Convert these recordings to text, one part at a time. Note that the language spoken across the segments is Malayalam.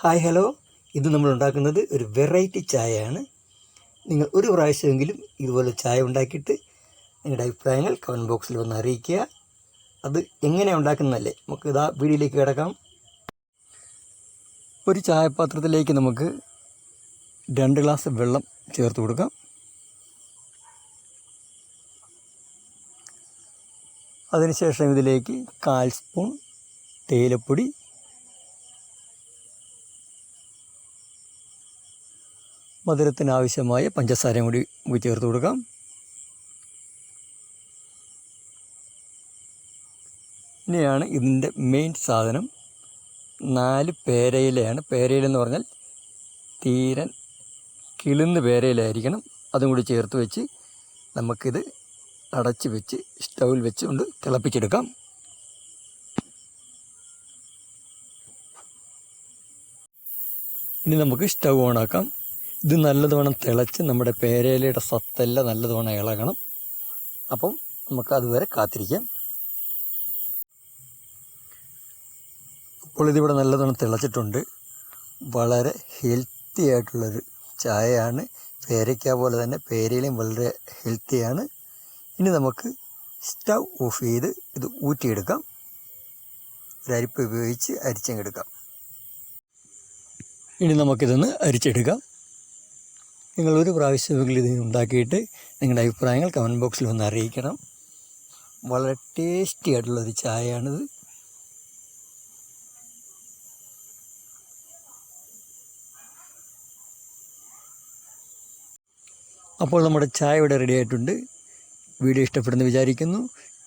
Hi hello. ഇത് നമ്മൾ ഉണ്ടാക്കുന്നത് ഒരു വെറൈറ്റി ചായയാണ്. നിങ്ങൾ ഒരു പ്രാവശ്യമെങ്കിലും ഇതുപോലെ ചായ ഉണ്ടാക്കിയിട്ട് നിങ്ങളുടെ അഭിപ്രായങ്ങൾ കമന്റ് ബോക്സിൽ വന്ന് അറിയിക്കുക. അത് എങ്ങനെയാണ് ഉണ്ടാക്കുന്നതല്ലേ? നമുക്ക് ഇതാ വീഡിയോയിലേക്ക് കിടക്കാം. ഒരു ചായപാത്രത്തിലേക്ക് നമുക്ക് രണ്ട് ഗ്ലാസ് വെള്ളം ചേർത്ത് കൊടുക്കാം. അതിനുശേഷം ഇതിലേക്ക് കാൽ സ്പൂൺ തേയിലപ്പൊടി മധുരത്തിന് ആവശ്യമായ പഞ്ചസാരയും കൂടി കൂടി ചേർത്ത് കൊടുക്കാം. ഇനിയാണ് ഇതിന്റെ മെയിൻ സാധനം. നാല് പേരയിലയാണ്. പേരയിലെന്ന് പറഞ്ഞാൽ തീരൻ കിളിന്ന് പേരയിലായിരിക്കണം. അതും കൂടി ചേർത്ത് വെച്ച് നമുക്കിത് അടച്ച് വെച്ച് സ്റ്റൗവിൽ വെച്ചുകൊണ്ട് തിളപ്പിച്ചെടുക്കാം. ഇനി നമുക്ക് സ്റ്റൗ ഓണാക്കാം. ഇത് നല്ലതുവണം തിളച്ച് നമ്മുടെ പേരയിലയുടെ സത്തെല്ലാം നല്ലതുവണം ഇളകണം. അപ്പം നമുക്ക് അതുവരെ കാത്തിരിക്കാം. അപ്പോൾ ഇതിവിടെ നല്ലതുവണ്ണം തിളച്ചിട്ടുണ്ട്. വളരെ ഹെൽത്തി ആയിട്ടുള്ളൊരു ചായയാണ്. പേരയ്ക്ക പോലെ തന്നെ പേരയിലും വളരെ ഹെൽത്തിയാണ് ഇനി നമുക്ക് സ്റ്റൗ ഓഫ് ചെയ്ത് ഇത് ഊറ്റിയെടുക്കാം. ഒരു അരിപ്പ് ഉപയോഗിച്ച് അരിച്ചെടുക്കാം ഇനി നമുക്കിതൊന്ന് അരിച്ചെടുക്കാം. നിങ്ങൾ ഒരു പ്രാവശ്യമെങ്കിലും ഇത് ഉണ്ടാക്കിയിട്ട് നിങ്ങളുടെ അഭിപ്രായങ്ങൾ കമന്റ് ബോക്സിൽ ഒന്ന് അറിയിക്കണം. വളരെ ടേസ്റ്റി ആയിട്ടുള്ളൊരു ചായയാണിത്. അപ്പോൾ നമ്മുടെ ചായ ഇവിടെ റെഡി ആയിട്ടുണ്ട്. വീഡിയോ ഇഷ്ടപ്പെടുന്നു വിചാരിക്കുന്നു.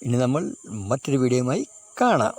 ഇനി നമ്മൾ മറ്റൊരു വീഡിയോയുമായി കാണാം.